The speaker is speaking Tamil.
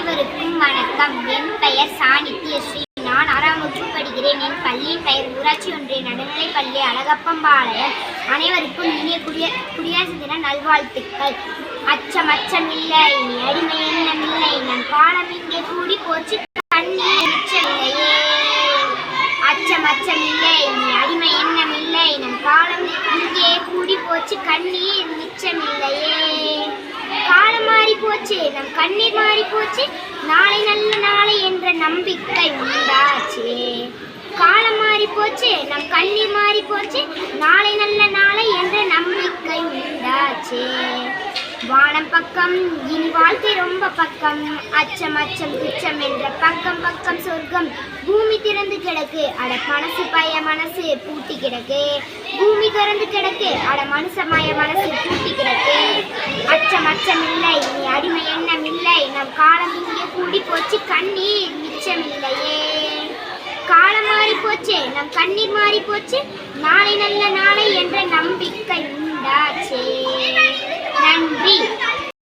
அனைவருக்கும் வணக்கம். என் பெயர் சாணித்ய. ஸ்ரீ நான் ஆறாம் வகுப்பு படிக்கிறேன். என் பள்ளியின் பெயர் ஊராட்சி ஒன்றிய நடுநிலைப் பள்ளி அழகப்பம்பாளையம். அனைவருக்கும் இனிய குடிய குடியரசு தின நல்வாழ்த்துக்கள். அச்சம் அச்சமில்லை இனி அடிமை எண்ணமில்லை நம் காலம் இங்கே கூடி போச்சு. கண்ணீர் அச்சம் அச்சம் இல்லை. போச்சு நம் கண்ணீர் மாறி போச்சு நாளை நல்ல நாளை என்ற நம்பிக்கை உண்டாச்சு. காலம் மாறி போச்சு நம் கண்ணீர் மாறி போச்சு நாளை நல்ல நாளை என்ற நம்பிக்கை உண்டாச்சு. வானம் பக்கம் இனி வாழ்க்கை ரொம்ப பக்கம். அச்சம் அச்சம் துச்சம் என்ற பக்கம் பக்கம் சொர்க்கம் பூமி திறந்து கிடக்கு. அட மனசு பய மனசு பூட்டி கிடக்கு. பூமி திறந்து கிடக்கு. அட மனுஷமய மனசு பூட்டி கிடக்கு அச்சம் அச்சம் இல்லை நீ அடிமை எண்ணம் இல்லை நம் காலம் இங்கே கூடி போச்சு கண்ணீர். மிச்சம் இல்லையே காலம் மாறி போச்சு நம் கண்ணீர் மாறி போச்சு நாளை நல்ல நாளை என்ற நம்